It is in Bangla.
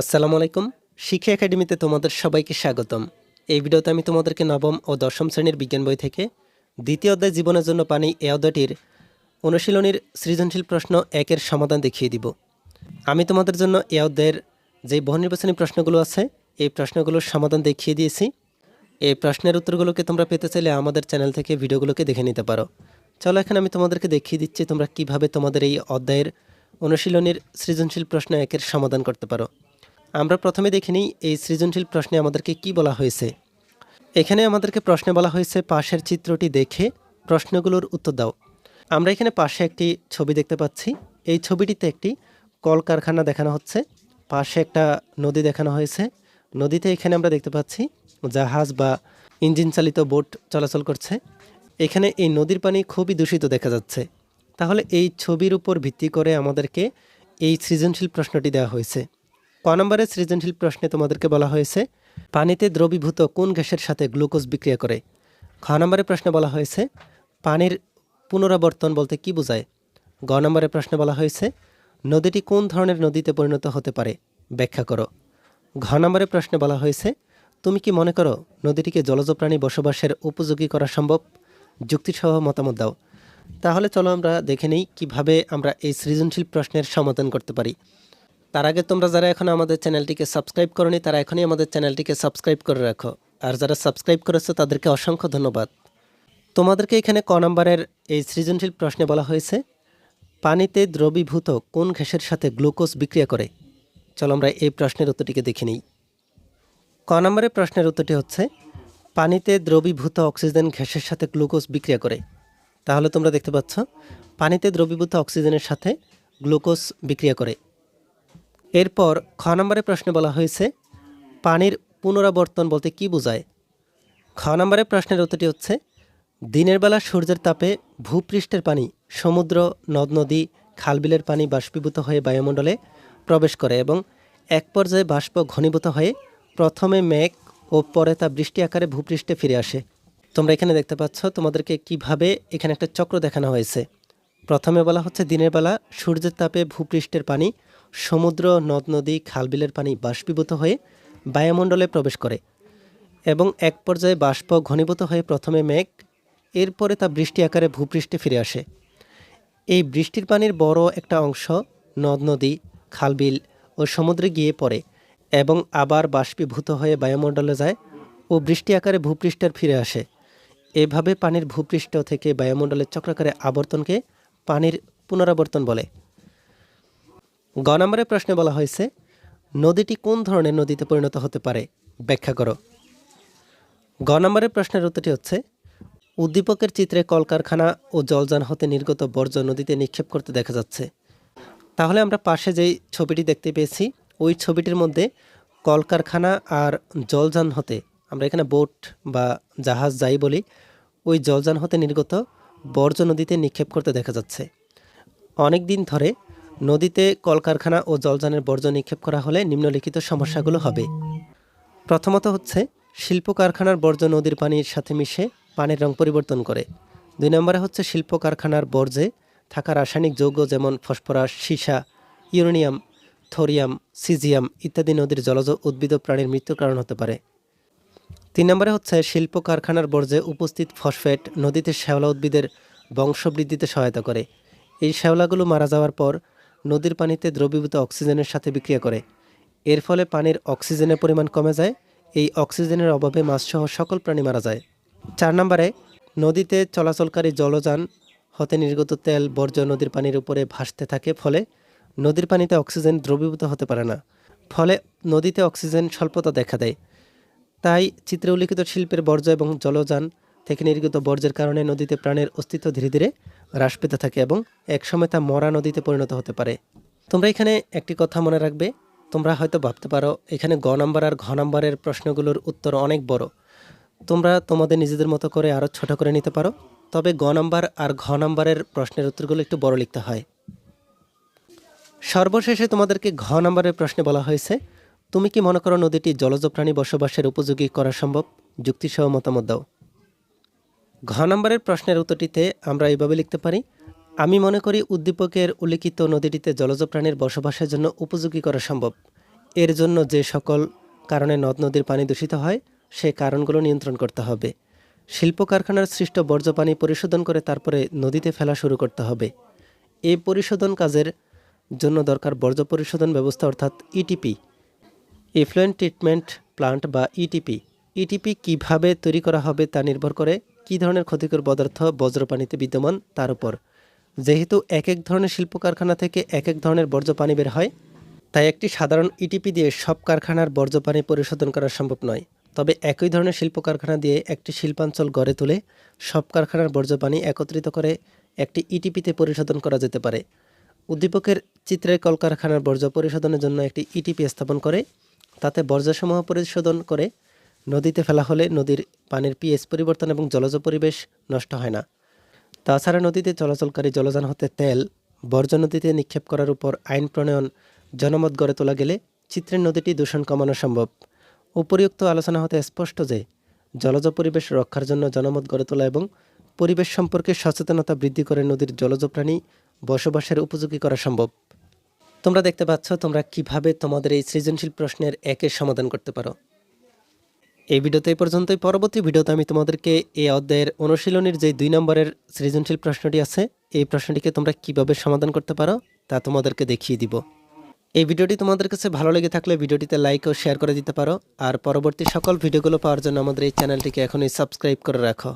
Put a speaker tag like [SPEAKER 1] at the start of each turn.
[SPEAKER 1] আসসালামু আলাইকুম। শিক্ষা একাডেমিতে তোমাদের সবাইকে স্বাগতম। এই ভিডিওতে আমি তোমাদেরকে নবম ও দশম শ্রেণির বিজ্ঞান বই থেকে দ্বিতীয় অধ্যায় জীবনের জন্য পানি এ অধ্যায়টির অনুশীলনীর সৃজনশীল প্রশ্ন একের সমাধান দেখিয়ে দিব। আমি তোমাদের জন্য এ অধ্যায়ের যে বহু নির্বাচনী প্রশ্নগুলো আছে, এই প্রশ্নগুলোর সমাধান দেখিয়ে দিয়েছি। এই প্রশ্নের উত্তরগুলোকে তোমরা পেতে চাইলে আমাদের চ্যানেল থেকে ভিডিওগুলোকে দেখে নিতে পারো। চলো এখন আমি তোমাদেরকে দেখিয়ে দিচ্ছি তোমরা কীভাবে তোমাদের এই অধ্যায়ের অনুশীলনীর সৃজনশীল প্রশ্ন একের সমাধান করতে পারো। আমরা প্রথমে দেখে নিই এই সৃজনশীল প্রশ্নে আমাদেরকে কি বলা হয়েছে। এখানে আমাদেরকে প্রশ্নে বলা হয়েছে, পাশের চিত্রটি দেখে প্রশ্নগুলোর উত্তর দাও। আমরা এখানে পাশে একটি ছবি দেখতে পাচ্ছি। এই ছবিটিতে একটি কলকারখানা দেখানো হচ্ছে। পাশে একটা নদী দেখানো হয়েছে। নদীতে এখানে আমরা দেখতে পাচ্ছি জাহাজ বা ইঞ্জিন চালিত বোট চলাচল করছে। এখানে এই নদীর পানি খুবই দূষিত দেখা যাচ্ছে। তাহলে এই ছবির উপর ভিত্তি করে আমাদেরকে এই সৃজনশীল প্রশ্নটি দেওয়া হয়েছে। ক নম্বরের সৃজনশীল প্রশ্নে তোমাদেরকে বলা হয়েছে, পানিতে দ্রবীভূত কোন গ্যাসের সাথে গ্লুকোজ বিক্রিয়া করে? খ নম্বরের প্রশ্নে বলা হয়েছে, পানির পুনরাবর্তন বলতে কি বোঝায়? গ নম্বরের প্রশ্নে বলা হয়েছে, নদীটি কোন ধরনের নদীতে পরিণত হতে পারে? ব্যাখ্যা করো। ঘ নম্বরের প্রশ্নে বলা হয়েছে, তুমি কি মনে করো নদীটিকে জলজ প্রাণী বসবাসের উপযোগী করা সম্ভব? যুক্তিসহ মতামত দাও। তাহলে চলো আমরা দেখে নিই কীভাবে আমরা এই সৃজনশীল প্রশ্নের সমাধান করতে পারি। তার আগে তোমরা যারা এখন আমাদের চ্যানেলটিকে সাবস্ক্রাইব করনি, তারা এখনই আমাদের চ্যানেলটিকে সাবস্ক্রাইব করে রাখো। আর যারা সাবস্ক্রাইব করেছ, তাদেরকে অসংখ্য ধন্যবাদ। তোমাদেরকে এখানে ক নম্বরের এই সৃজনশীল প্রশ্নে বলা হয়েছে, পানিতে দ্রবীভূত কোন গ্যাসের সাথে গ্লুকোজ বিক্রিয়া করে? চলো আমরা এই প্রশ্নের উত্তরটিকে দেখে নিই। ক নম্বরের প্রশ্নের উত্তরটি হচ্ছে, পানিতে দ্রবীভূত অক্সিজেন গ্যাসের সাথে গ্লুকোজ বিক্রিয়া করে। তাহলে তোমরা দেখতে পাচ্ছ, পানিতে দ্রবীভূত অক্সিজেনের সাথে গ্লুকোজ বিক্রিয়া করে। এরপর খ নম্বরের প্রশ্নে বলা হয়েছে, পানির পুনরাবর্তন বলতে কি বোঝায়? খ নম্বরের প্রশ্নের উত্তরটি হচ্ছে, দিনের বেলা সূর্যের তাপে ভূপৃষ্ঠের পানি সমুদ্র, নদ, নদী, খালবিলের পানি বাষ্পীভূত হয়ে বায়ুমণ্ডলে প্রবেশ করে এবং এক পর্যায়ে বাষ্প ঘনীভূত হয়ে প্রথমে মেঘ ও পরে তা বৃষ্টি আকারে ভূপৃষ্ঠে ফিরে আসে। তোমরা এখানে দেখতে পাচ্ছ তোমাদেরকে কীভাবে এখানে একটা চক্র দেখানো হয়েছে। প্রথমে বলা হচ্ছে, দিনের বেলা সূর্যের তাপে ভূপৃষ্ঠের পানি সমুদ্র, নদ, নদী, খালবিলের পানি বাষ্পীভূত হয়ে বায়ুমণ্ডলে প্রবেশ করে এবং এক পর্যায়ে বাষ্প ঘনীভূত হয়ে প্রথমে মেঘ, এরপরে তা বৃষ্টি আকারে ভূপৃষ্ঠে ফিরে আসে। এই বৃষ্টির পানির বড় একটা অংশ নদ, নদী, খালবিল ও সমুদ্রে গিয়ে পড়ে এবং আবার বাষ্পীভূত হয়ে বায়ুমণ্ডলে যায় ও বৃষ্টি আকারে ভূপৃষ্ঠের ফিরে আসে। এভাবে পানির ভূপৃষ্ঠ থেকে বায়ুমণ্ডলের চক্রাকারে আবর্তনকে পানির পুনরাবর্তন বলে। গ নম্বরের প্রশ্নে বলা হয়েছে, নদীটি কোন ধরনের নদীতে পরিণত হতে পারে? ব্যাখ্যা করো। গ নম্বরের প্রশ্নের উত্তরটি হচ্ছে, উদ্দীপকের চিত্রে কলকারখানা ও জলযান হতে নির্গত বর্জ্য নদীতে নিক্ষেপ করতে দেখা যাচ্ছে। তাহলে আমরা পাশে যেই ছবিটি দেখতে পেয়েছি, ওই ছবিটির মধ্যে কলকারখানা আর জলযান হতে, আমরা এখানে বোট বা জাহাজ যাই বলি, ওই জলযান হতে নির্গত বর্জ্য নদীতে নিক্ষেপ করতে দেখা যাচ্ছে। অনেক দিন ধরে নদীতে কলকারখানা ও জলযানের বর্জ্য নিক্ষেপ করা হলে নিম্নলিখিত সমস্যাগুলো হবে। প্রথমত হচ্ছে শিল্প কারখানার বর্জ্য নদীর পানির সাথে মিশে পানির রং পরিবর্তন করে। দুই নম্বরে হচ্ছে শিল্প কারখানার বর্জ্যে থাকা রাসায়নিক যৌগ যেমন ফসফরাস, সীসা, ইউরেনিয়াম, থোরিয়াম, সিজিয়াম ইত্যাদি নদীর জলজ উদ্ভিদ প্রাণীর মৃত্যুর কারণ হতে পারে। তিন নম্বরে হচ্ছে শিল্প কারখানার বর্জ্যে উপস্থিত ফসফেট নদীতে শ্যাওলা উদ্ভিদের বংশবৃদ্ধিতে সহায়তা করে। এই শ্যাওলাগুলো মারা যাওয়ার পর নদীর পানিতে দ্রবীভূত অক্সিজেনের সাথে বিক্রিয়া করে। এর ফলে পানির অক্সিজেনের পরিমাণ কমে যায়, এই অক্সিজেনের অভাবে মাছসহ সকল প্রাণী মারা যায়। চার নম্বরে, নদীতে চলাচলকারী জলযান হতে নির্গত তেল বর্জ্য নদীর পানির উপরে ভাসতে থাকে, ফলে নদীর পানিতে অক্সিজেন দ্রবীভূত হতে পারে না। ফলে নদীতে অক্সিজেন স্বল্পতা দেখা দেয়। তাই চিত্রে উল্লিখিত শিল্পের বর্জ্য এবং জলযান থেকে নির্গত বর্জ্যের কারণে নদীতে প্রাণের অস্তিত্ব ধীরে ধীরে হ্রাস পেতে থাকে এবং একসময় তা মরা নদীতে পরিণত হতে পারে। তোমরা এখানে একটি কথা মনে রাখবে। তোমরা হয়তো ভাবতে পারো, এখানে গ নাম্বার আর ঘ নাম্বারের প্রশ্নগুলোর উত্তর অনেক বড়। তোমরা তোমাদের নিজেদের মতো করে আরও ছোট করে নিতে পারো। তবে গ নাম্বার আর ঘ নাম্বারের প্রশ্নের উত্তরগুলো একটু বড় লিখতে হয়। সর্বশেষে তোমাদেরকে ঘ নাম্বারের প্রশ্নে বলা হয়েছে, তুমি কি মনে করো নদীটি জলজ প্রাণী বসবাসের উপযোগী করা সম্ভব? যুক্তিসহ মতামত দাও। ঘ নম্বরের প্রশ্নের উত্তরটিতে আমরা এইভাবে লিখতে পারি, আমি মনে করি উদ্দীপকের উল্লিখিত নদীটিতে জলজ প্রাণীর বসবাসের জন্য উপযোগী করা সম্ভব। এর জন্য যে সকল কারণে নদ নদীর পানি দূষিত হয় সেই কারণগুলো নিয়ন্ত্রণ করতে হবে। শিল্প কারখানার সৃষ্ট বর্জ্য পানি পরিশোধন করে তারপরে নদীতে ফেলা শুরু করতে হবে। এই পরিশোধন কাজের জন্য দরকার বর্জ্য পরিশোধন ব্যবস্থা অর্থাৎ ইটিপি ইফ্লুয়েন্ট ট্রিটমেন্ট প্লান্ট বা ইটিপি ইটিপি কীভাবে তৈরি করা হবে তা নির্ভর করে কী ধরনের ক্ষতিকর পদার্থ বজ্রপানিতে বিদ্যমান? তার উপর। যেহেতু এক এক ধরনের শিল্প কারখানা থেকে এক এক ধরনের বর্জ্য পানি বের হয়, তাই একটি সাধারণ ইটিপি দিয়ে সব কারখানার বর্জ্য পানি পরিশোধন করা সম্ভব নয়। তবে একই ধরনের শিল্প কারখানা দিয়ে একটি শিল্পাঞ্চল গড়ে তুলে সব কারখানার বর্জ্য পানি একত্রিত করে একটি ইটিপিতে পরিশোধন করা যেতে পারে। উদ্দীপকের চিত্রের কলকারখানার বর্জ্য পরিশোধনের জন্য একটি ইটিপি স্থাপন করে, তাতে বর্জ্যসমূহ পরিশোধন করে নদীতে ফেলা হলে নদীর পানির পিএইচ পরিবর্তন এবং জলজ পরিবেশ নষ্ট হয় না। তাছাড়া নদীতে চলাচলকারী জলযান হতে তেল, বর্জ্য নদীতে নিক্ষেপ করার উপর আইন প্রণয়ন, জনমত গড়ে তোলা গেলে চিত্রের নদীটি দূষণ কমানো সম্ভব। উপরিউক্ত আলোচনা হতে স্পষ্ট যে, জলজ পরিবেশ রক্ষার জন্য জনমত গড়ে তোলা এবং পরিবেশ সম্পর্কে সচেতনতা বৃদ্ধি করে নদীর জলজ প্রাণী বসবাসের উপযোগী করা সম্ভব। তোমরা দেখতে পাচ্ছ তোমরা কীভাবে তোমাদের এই সৃজনশীল প্রশ্নের একের সমাধান করতে পারো। এই ভিডিওতে এই পর্যন্তই। পরবর্তী ভিডিওতে আমি তোমাদেরকে এই অধ্যায়ের অনুশীলনীর যে দুই নম্বরের সৃজনশীল প্রশ্নটি আছে, এই প্রশ্নটিকে তোমরা কীভাবে সমাধান করতে পারো, তা তোমাদেরকে দেখিয়ে দিব। এই ভিডিওটি তোমাদের কাছে ভালো লেগে থাকলে ভিডিওটিতে লাইক ও শেয়ার করে দিতে পারো। আর পরবর্তী সকল ভিডিওগুলো পাওয়ার জন্য আমাদের এই চ্যানেলটিকে এখনই সাবস্ক্রাইব করে রাখো।